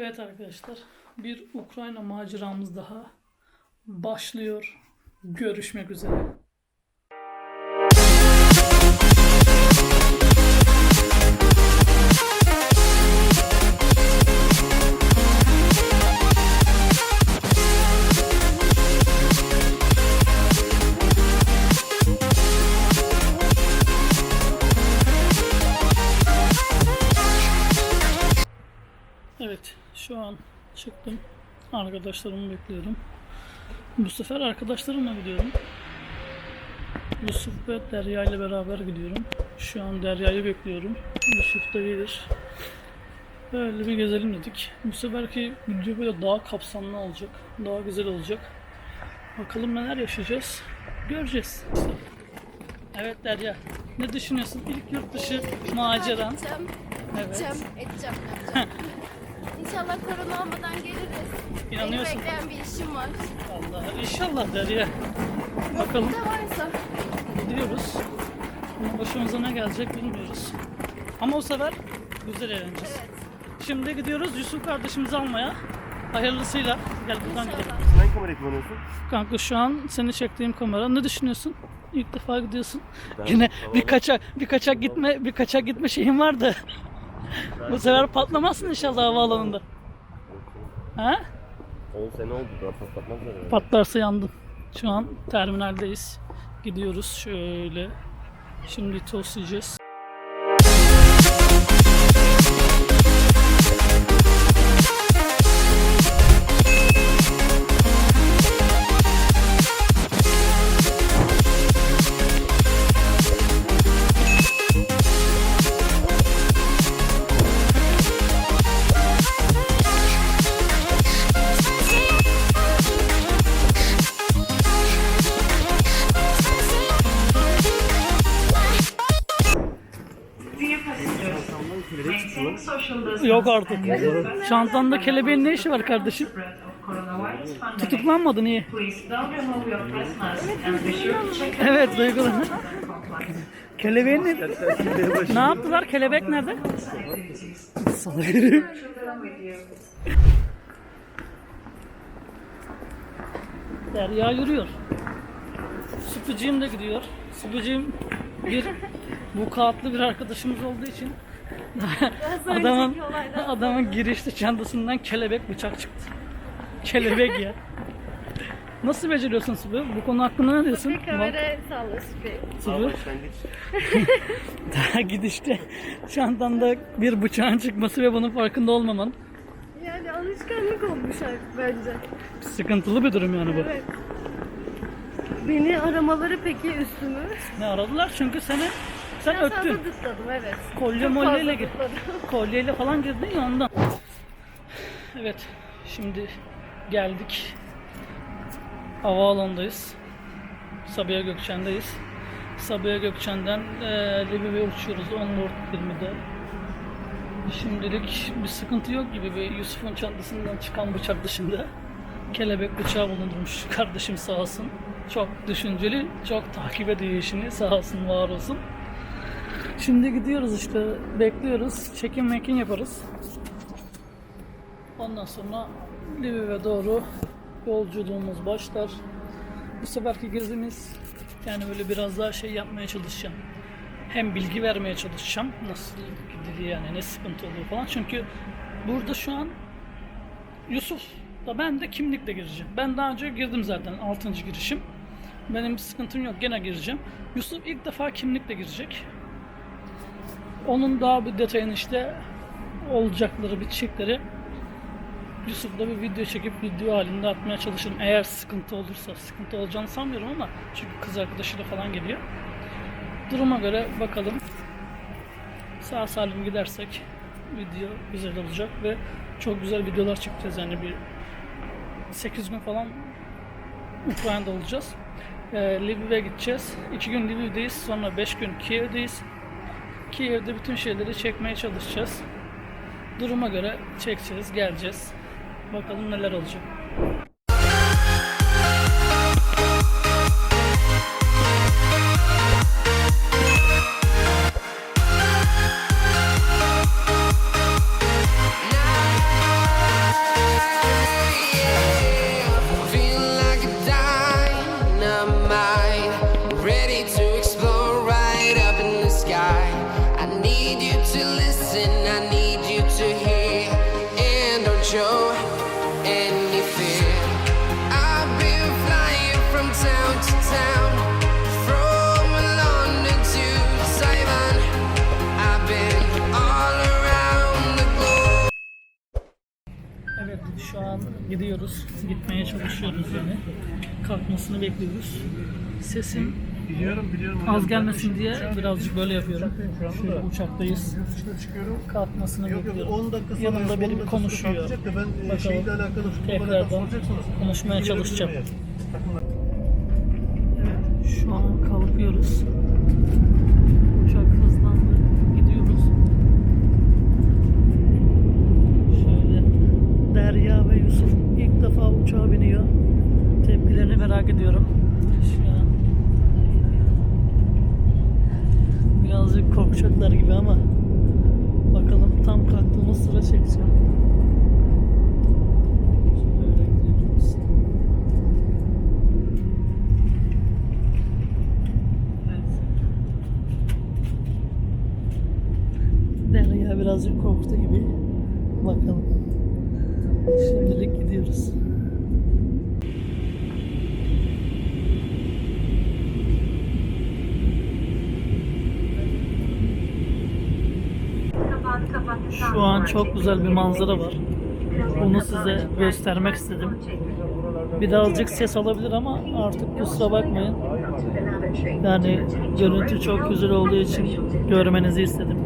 Evet arkadaşlar, bir Ukrayna maceramız daha başlıyor. Görüşmek üzere. Evet, şu an çıktım. Arkadaşlarımı bekliyorum. Bu sefer arkadaşlarımla gidiyorum. Yusuf ve Derya ile beraber gidiyorum. Şu an Derya'yı bekliyorum. Yusuf da gelir. Böyle bir gezelim dedik. Bu seferki video böyle daha kapsamlı olacak. Daha güzel olacak. Bakalım neler yaşayacağız. Göreceğiz. Evet Derya. Ne düşünüyorsun? İlk yurt dışı maceran. Edeceğim, Evet. edeceğim, edeceğim, yapacağım. İnşallah korona olmadan geliriz. İnanıyorsun. Beni bekleyen bir işim var. Allah inşallah Derya. Bakalım Ne varsa. gidiyoruz. Başımıza ne gelecek bilmiyoruz. Ama o sefer güzel eğleneceğiz. Evet. Şimdi gidiyoruz Yusuf kardeşimizi almaya. Hayırlısıyla. Gel buradan gidelim. İnşallah. Sen hangi kamerayı kullanıyorsun? Kanka şu an seni çektiğim kamera. Ne düşünüyorsun? İlk defa gidiyorsun. Ben Yine bir kaçak bir kaçak gitme bir kaçak gitme şeyim vardı. Bu sefer patlamazsın inşallah havaalanında. Ha? 10 sene oldu daha patlatmazlar herhalde. Patlarsa yandın. Şu an terminaldeyiz. Gidiyoruz şöyle. Şimdi tost yiyeceğiz. Yok artık. Çantanda kelebeğin ne işi var kardeşim? Tutuklanmadın iyi. Evet duygulanır. Kelebeğin ne? ne yaptılar? Kelebek nerede? Salak. Derya yürüyor. Süpücüğüm de gidiyor. Süpücüğüm bir vukuatlı bir arkadaşımız olduğu için adamın adamın girişte çantasından kelebek bıçak çıktı. Kelebek ya. Nasıl beceriyorsun Sübü? Bu konu hakkında ne diyorsun? Bak, Kamera salla başlangıç. daha gidişte çantanda bir bıçağın çıkması ve bunun farkında olmaman Yani alışkanlık olmuş artık bence. sıkıntılı bir durum yani bu. Evet. Beni aramaları peki üstümü? Ne aradılar çünkü seni sen Biraz öptün. fazla dıtladım evet. Kolye molyeyle gir. Kolyeyle falan girdin ya ondan. Evet. Şimdi geldik. Havaalanındayız. Sabiha Gökçen'deyiz. Sabiha Gökçen'den eee Lviv'e uçuyoruz 14.20'de. Şimdilik bir sıkıntı yok gibi bir Yusuf'un çantasından çıkan bıçak dışında. Kelebek bıçağı bulundurmuş kardeşim sağ olsun. Çok düşünceli, çok takip ediyor işini sağ olsun, var olsun. Şimdi gidiyoruz işte bekliyoruz. Çekim mekin yaparız. Ondan sonra Lviv'e doğru yolculuğumuz başlar. Bu seferki gezimiz yani böyle biraz daha şey yapmaya çalışacağım. Hem bilgi vermeye çalışacağım. Nasıl gidiliyor yani ne sıkıntı oluyor falan. Çünkü burada şu an Yusuf da ben de kimlikle gireceğim. Ben daha önce girdim zaten 6. girişim. Benim bir sıkıntım yok gene gireceğim. Yusuf ilk defa kimlikle girecek. Onun daha bir detayını işte olacakları, bitecekleri Yusuf'la bir video çekip video halinde atmaya çalışırım. Eğer sıkıntı olursa, sıkıntı olacağını sanmıyorum ama çünkü kız arkadaşıyla falan geliyor. Duruma göre bakalım. Sağ salim gidersek video güzel olacak ve çok güzel videolar çekeceğiz yani bir 8 gün falan Ukrayna'da olacağız. Ee, Lviv'e gideceğiz. 2 gün Lviv'deyiz. Sonra 5 gün Kiev'deyiz. Kiev'de bütün şeyleri çekmeye çalışacağız. Duruma göre çekeceğiz, geleceğiz. Bakalım neler olacak. Kalkmasını bekliyoruz. Sesim Biliyorum biliyorum. az gelmesin diye birazcık böyle yapıyorum. Şöyle uçaktayız. Kalkmasını Yok yok bekliyorum. 10 dakika sonra Yanımda 10 biri konuşuyor. ben e, Bakalım. Tekrardan konuşmaya çalışacağım. Evet, şu an kalkıyoruz. Uçak hızlandı. Gidiyoruz. Şöyle Derya ve Yusuf ilk defa uçağa biniyor. Tepkilerini merak ediyorum. Şu an birazcık korkacaklar gibi ama bakalım tam kalktığımız sıra çekeceğim. Şöyle gidiyoruz. Evet. Derya birazcık korktu gibi. Bakalım. Şimdilik gidiyoruz. Şu an çok güzel bir manzara var. Onu size göstermek istedim. Birazcık ses alabilir ama artık kusura bakmayın. Yani görüntü çok güzel olduğu için görmenizi istedim.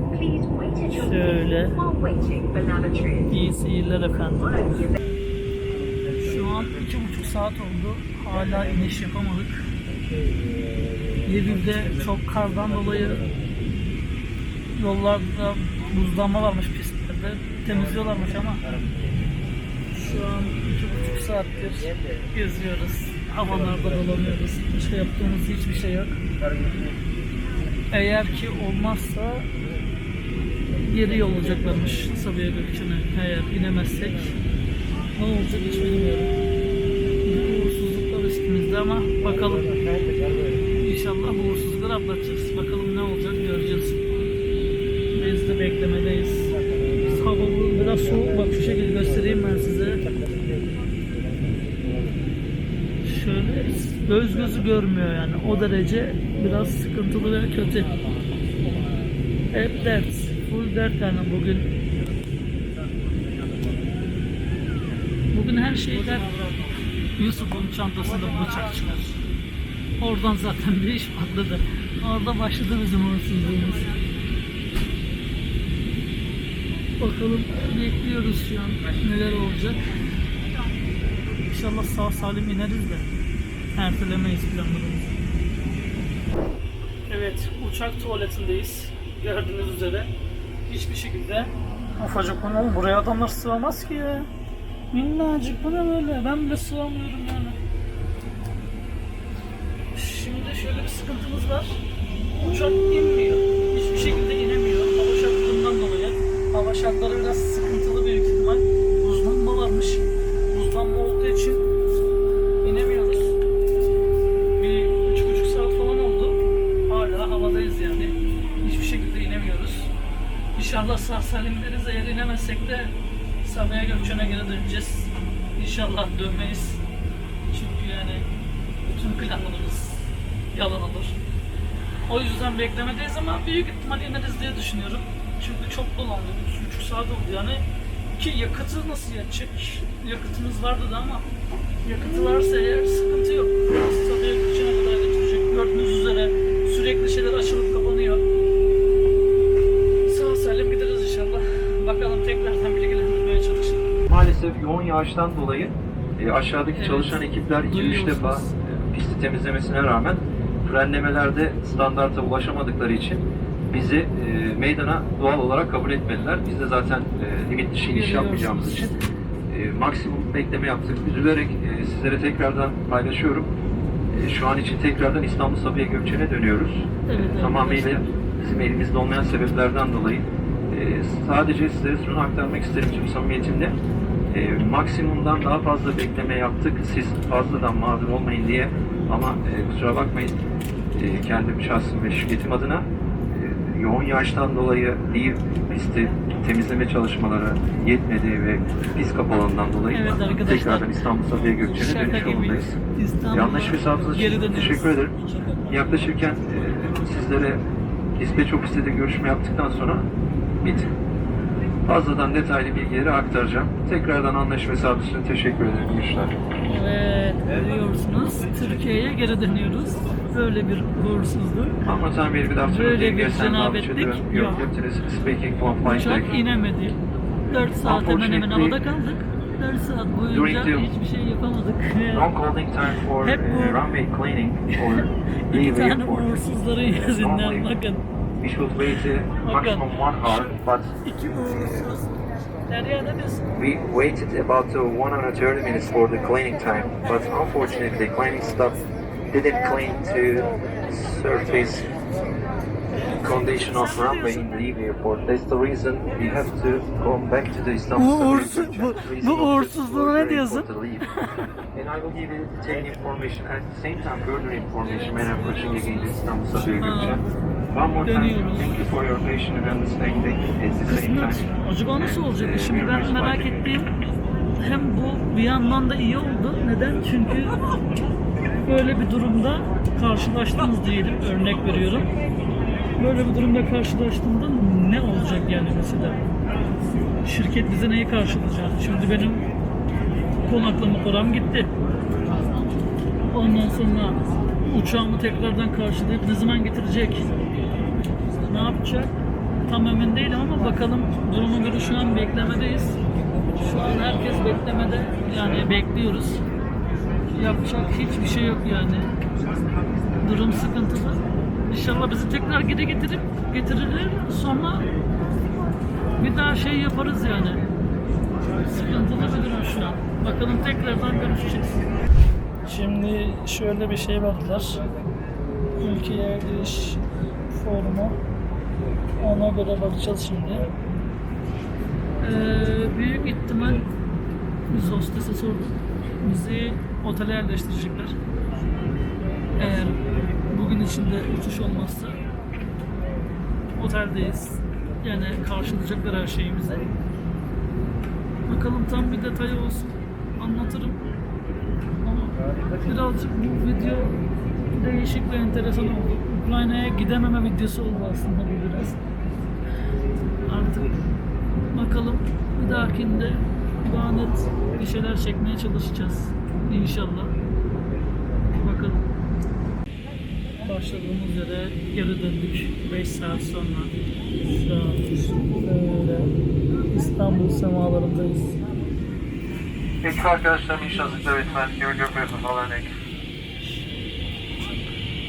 Şöyle. İyi seyirler efendim. Şu an iki buçuk saat oldu. Hala iniş yapamadık. Lviv'de çok kardan dolayı yollarda buzlanma varmış pistlerde. Temizliyorlarmış ama şu an iki buçuk saattir geziyoruz. Havalarda dolanıyoruz. Başka yaptığımız hiçbir şey yok. Eğer ki olmazsa geri yollayacaklarmış Sabiha Gökçen'e eğer inemezsek ne olacak hiç bilmiyorum. Uğursuzluklar üstümüzde ama bakalım. İnşallah uğursuzlukları atlatacağız. Bakalım ne olacak göreceğiz. Biz de beklemedeyiz. Hava biraz soğuk bak şu şekilde göstereyim ben size. Şöyle göz gözü görmüyor yani o derece biraz sıkıntılı ve kötü. Hep dert. Full dert yani bugün. Bugün her şey dert. Yusuf'un çantasında bıçak çıkar. Oradan zaten bir iş patladı. Orada başladı bizim uğursuzluğumuz. Bakalım bekliyoruz şu an neler olacak. İnşallah sağ salim ineriz de ertelemeyiz planlarımızı. Evet, uçak tuvaletindeyiz. Gördüğünüz üzere. Hiçbir şekilde ufacık bunu buraya adamlar sığamaz ki ya. Minnacık bu ne böyle? Ben bile sığamıyorum yani. Şimdi şöyle bir sıkıntımız var. Uçak inmiyor. Hiçbir şekilde inemiyor. Hava şartlarından dolayı. Hava şartları biraz sıkıntılı İnşallah sağ salim ineriz. Eğer inemezsek de Sabiha Gökçen'e geri döneceğiz. İnşallah dönmeyiz. Çünkü yani bütün planlarımız yalan olur. O yüzden beklemedeyiz ama büyük ihtimal ineriz diye düşünüyorum. Çünkü çok dolandık. 3,5 saat oldu yani. Ki yakıtı nasıl yetecek? Yakıtımız vardı da ama yakıtı varsa eğer sıkıntı yok. Sabiha Gökçen'e kadar götürecek. Gördüğünüz üzere sürekli şeyler açılıp yoğun yağıştan dolayı e, aşağıdaki Evet. çalışan ekipler 2-3 Duyuyorsunuz. defa e, pisti temizlemesine rağmen frenlemelerde standarta ulaşamadıkları için bizi e, meydana doğal olarak kabul etmediler. Biz de zaten e, limit dışı iniş yapmayacağımız için e, maksimum bekleme yaptık. Üzülerek e, sizlere tekrardan paylaşıyorum. E, şu an için tekrardan İstanbul Sabiha Gökçen'e dönüyoruz. Evet, E, tamamıyla arkadaşlar. bizim elimizde olmayan sebeplerden dolayı e, sadece sizlere şunu aktarmak isterim tüm samimiyetimle. E, maksimumdan daha fazla bekleme yaptık. Siz fazladan mağdur olmayın diye. Ama e, kusura bakmayın e, kendim şahsım ve şirketim adına e, yoğun yağıştan dolayı değil pisti temizleme çalışmaları yetmedi ve pist kapalından dolayı Evet arkadaşlar. tekrardan İstanbul Sabiha Gökçen'e dönüş yolundayız. Yanlış mesafeniz geri için teşekkür ederim. Yaklaşırken e, sizlere dispatch ofiste de görüşme yaptıktan sonra bitti. Fazladan detaylı bilgileri aktaracağım. Tekrardan anlaşma için teşekkür ederim. İşler. Evet, görüyorsunuz. Türkiye'ye geri dönüyoruz. Böyle bir uğursuzluk. One more time, good afternoon. Böyle bir cenabetlik yok. is speaking one flight Uçak inemedi. 4 saat hemen hemen havada kaldık. 4 saat boyunca hiçbir şey yapamadık. Wrong holding time for Hep bu- uh, runway cleaning or İki leave tane airport. uğursuzların yüzünden bakın. We should wait uh, maximum one hour, but we waited about uh, 130 minutes for the cleaning time. But unfortunately, cleaning staff didn't clean to surface condition of runway in Lviv airport. That's the reason we have to come back to the Istanbul. Bu uğursuz- bu- The bu of the uğursuzluğuna ne diyorsun? And I will give you detailed information at the same time further information when pushing again Istanbul. Dönüyoruz. kısmet. Acaba nasıl olacak? Ee, Şimdi ben merak ettiğim hem bu bir yandan da iyi oldu. Neden? Çünkü böyle bir durumda karşılaştınız diyelim. Örnek veriyorum. Böyle bir durumda karşılaştığında ne olacak yani mesela? Şirket bize neyi karşılayacak? Şimdi benim konaklama param gitti. Ondan sonra uçağımı tekrardan karşılayıp ne zaman getirecek? Yapacak? Tam emin değilim ama bakalım duruma göre şu an beklemedeyiz. Şu an herkes beklemede. Yani bekliyoruz. Yapacak hiçbir şey yok yani. Durum sıkıntılı. İnşallah bizi tekrar geri getirip getirirler. Sonra bir daha şey yaparız yani. Sıkıntılı bir durum şu an. Bakalım tekrardan görüşeceğiz. Şimdi şöyle bir şey verdiler. Ülkeye giriş formu. Ona göre bakacağız şimdi. Ee, büyük ihtimal biz hostese sorduk. Bizi otele yerleştirecekler. Eğer bugün içinde uçuş olmazsa oteldeyiz. Yani karşılayacaklar her şeyimizi. Bakalım tam bir detay olsun. Anlatırım. Ama birazcık bu video değişik ve enteresan oldu. Ukrayna'ya gidememe videosu oldu aslında bu biraz. Artık bakalım bir dahakinde daha net bir şeyler çekmeye çalışacağız. İnşallah. Bakalım. Başladığımız yere geri döndük 5 saat sonra. Şu an böyle İstanbul semalarındayız. Ekip arkadaşlarım hazırlıkları öğretmen, Gölge Beyazı falan ek.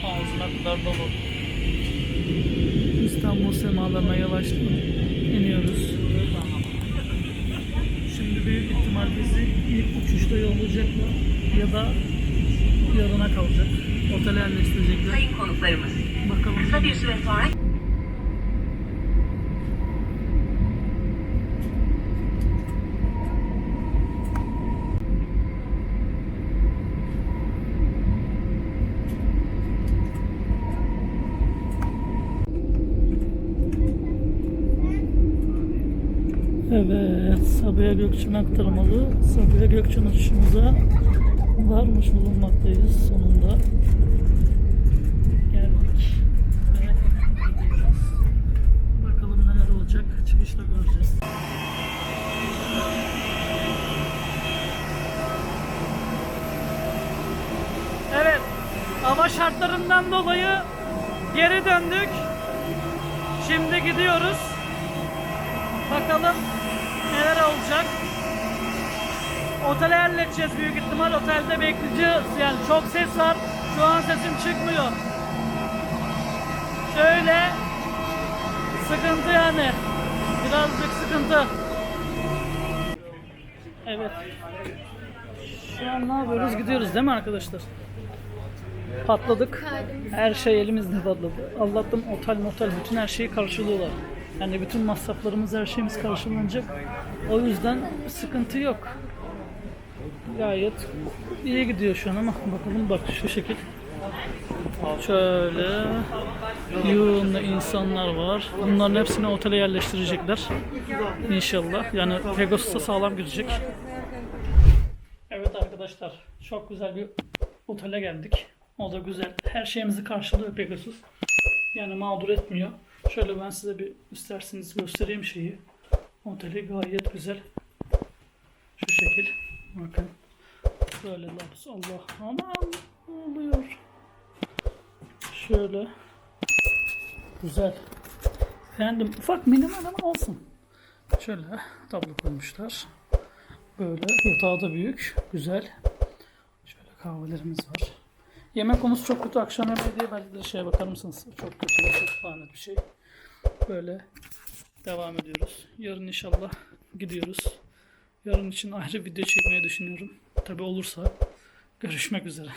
Ağzına kadar dolu. İstanbul semalarına yavaşça iniyoruz. Şimdi büyük ihtimal bizi ilk uçuşta yollayacaklar ya da yarına kalacak. Otele yerleştirecekler. Sayın konuklarımız, Bakalım. kısa bir süre sonra Evet, Sabiha Gökçen aktarmalı. Sabiha Gökçen uçuşumuza varmış bulunmaktayız sonunda. Geldik. Bakalım neler olacak. Çıkışta göreceğiz. Evet, hava şartlarından dolayı geri döndük. Şimdi gidiyoruz. Bakalım neler olacak. Otele yerleşeceğiz büyük ihtimal. Otelde bekleyeceğiz. Yani çok ses var. Şu an sesim çıkmıyor. Şöyle sıkıntı yani. Birazcık sıkıntı. Evet. Şu an ne yapıyoruz? Gidiyoruz değil mi arkadaşlar? Patladık. Her şey elimizde patladı. Allah'tan otel motel bütün her şeyi karşılıyorlar. Yani bütün masraflarımız her şeyimiz karşılanacak. O yüzden sıkıntı yok. Gayet iyi gidiyor şu an ama bakalım bak şu şekil. Şöyle yoğunlu insanlar var. Bunların hepsini otele yerleştirecekler. İnşallah. Yani Pegasus'a sağlam girecek. Evet arkadaşlar çok güzel bir otele geldik. O da güzel. Her şeyimizi karşılıyor Pegasus. Yani mağdur etmiyor. Şöyle ben size bir isterseniz göstereyim şeyi. Modeli gayet güzel. Şu şekil. Bakın. Böyle labs. Allah aman oluyor? Şöyle. Güzel. Efendim ufak minimal ama olsun. Şöyle tablo koymuşlar. Böyle yatağı da büyük. Güzel. Şöyle kahvelerimiz var. Yemek konusu çok kötü. Akşam yemeği diye belki de şeye bakar mısınız? Çok kötü. Çok lanet bir şey. Böyle devam ediyoruz. Yarın inşallah gidiyoruz. Yarın için ayrı video çekmeyi düşünüyorum. Tabi olursa görüşmek üzere.